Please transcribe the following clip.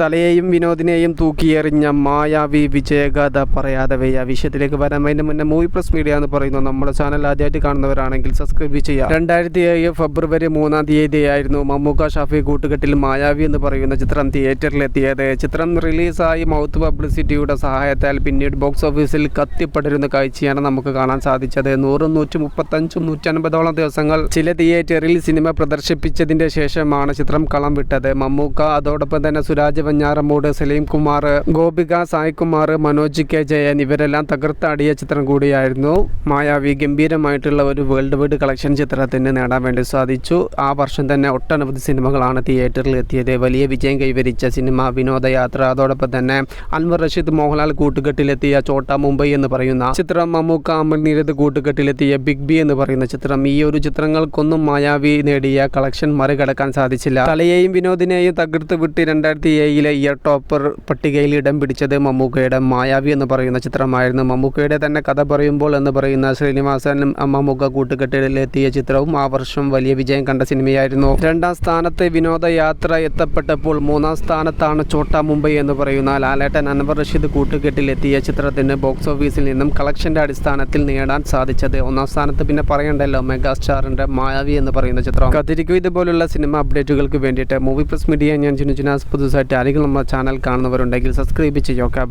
തലയെയും വിനോദിനെയും തൂക്കിയെറിഞ്ഞ മായാവി വിജയഗാഥ പറയാതെ വയ്യ. വിഷയത്തിലേക്ക് വരാൻ അതിന് മുന്നേ മൂവി പ്ലസ് മീഡിയ എന്ന് പറയുന്നു. നമ്മുടെ ചാനൽ ആദ്യമായിട്ട് കാണുന്നവരാണെങ്കിൽ സബ്സ്ക്രൈബ് ചെയ്യുക. രണ്ടായിരത്തി ഏഴ് ഫെബ്രുവരി മൂന്നാം തീയതിയായിരുന്നു മമ്മൂക്ക ഷാഫി കൂട്ടുകെട്ടിൽ മായാവി എന്ന് പറയുന്ന ചിത്രം തിയേറ്ററിലെത്തിയത്. ചിത്രം റിലീസായി മൗത്ത് പബ്ലിസിറ്റിയുടെ സഹായത്താൽ പിന്നീട് ബോക്സ് ഓഫീസിൽ കത്തിപ്പടരുന്ന കാഴ്ചയാണ് നമുക്ക് കാണാൻ സാധിച്ചത്. നൂറും നൂറ്റി മുപ്പത്തഞ്ചും നൂറ്റൻപതോളം ദിവസങ്ങൾ ചില തിയേറ്ററിൽ സിനിമ പ്രദർശിപ്പിച്ചതിന്റെ ശേഷമാണ് ചിത്രം കളം വിട്ടത്. മമ്മൂക്ക അതോടൊപ്പം തന്നെ സുരാജ് വഞ്ഞാറമ്മൂട് സലീംകുമാർ ഗോപിക സായ്കുമാർ മനോജ് കെ ജയൻ ഇവരെല്ലാം തകർത്താടിയ ചിത്രം കൂടിയായിരുന്നു. മായാവി ഗംഭീരമായിട്ടുള്ള ഒരു വേൾഡ് വൈഡ് കളക്ഷൻ ചിത്രത്തിന് നേടാൻ വേണ്ടി സാധിച്ചു. ആ വർഷം തന്നെ ഒട്ടനവധി സിനിമകളാണ് തിയേറ്ററിൽ എത്തിയത്. വലിയ വിജയം കൈവരിച്ച സിനിമ വിനോദയാത്ര അതോടൊപ്പം തന്നെ അൻവർ റഷീദ് മോഹൻലാൽ കൂട്ടുകെട്ടിലെത്തിയ ചോട്ട മുംബൈ എന്ന് പറയുന്ന ചിത്രം മമ്മൂക്ക അമൽ നീരത് കൂട്ടുകെട്ടിലെത്തിയ ബിഗ് ബി എന്ന് പറയുന്ന ചിത്രം. ഈ ഒരു ചിത്രങ്ങൾക്കൊന്നും മായാവി നേടിയ കളക്ഷൻ മറികടക്കാൻ സാധിച്ചില്ല. തലയെയും വിനോദിനെയും തകർത്ത് വിട്ട് രണ്ടായിരത്തി ഏഴിലെ ഇയർ ടോപ്പർ പട്ടികയിൽ ഇടം പിടിച്ചത് മമ്മൂക്കയുടെ മായാവി എന്ന് പറയുന്ന ചിത്രമായിരുന്നു. മമ്മൂക്കയുടെ തന്നെ കഥ പറയുമ്പോൾ എന്ന് പറയുന്ന ശ്രീനിവാസൻ മമ്മൂക്ക കൂട്ടുകെട്ടിലെത്തിയ ചിത്രവും ആ വർഷം വലിയ വിജയം കണ്ട സിനിമയായിരുന്നു. രണ്ടാം സ്ഥാനത്ത് വിനോദയാത്ര എത്തപ്പെട്ടപ്പോൾ മൂന്നാം സ്ഥാനത്താണ് ചോട്ടാ മുംബൈ എന്ന് പറയുന്ന ലാലേട്ടൻ അൻവർ റഷീദ് കൂട്ടുകെട്ടിലെത്തിയ ചിത്രത്തിന് ബോക്സ് ഓഫീസിൽ നിന്നും കളക്ഷന്റെ അടിസ്ഥാനത്തിൽ നേടാൻ സാധിച്ചത്. ഒന്നാം സ്ഥാനത്ത് പിന്നെ പറയണ്ടല്ലോ മെഗാസ്റ്റാറിന്റെ മായാവി എന്ന് പറയുന്ന ചിത്രം. കതിരിക്കും ഇതുപോലുള്ള സിനിമ അപ്ഡേറ്റുകൾക്ക് വേണ്ടിയിട്ട് മൂവി പ്രസ് മീഡിയ ഞാൻ ജിനുജിനാസ് പുതുസായിട്ട് ആരെങ്കിലും നമ്മുടെ ചാനൽ കാണുന്നവരുണ്ടെങ്കിൽ സബ്സ്ക്രൈബ് ചെയ്യുക.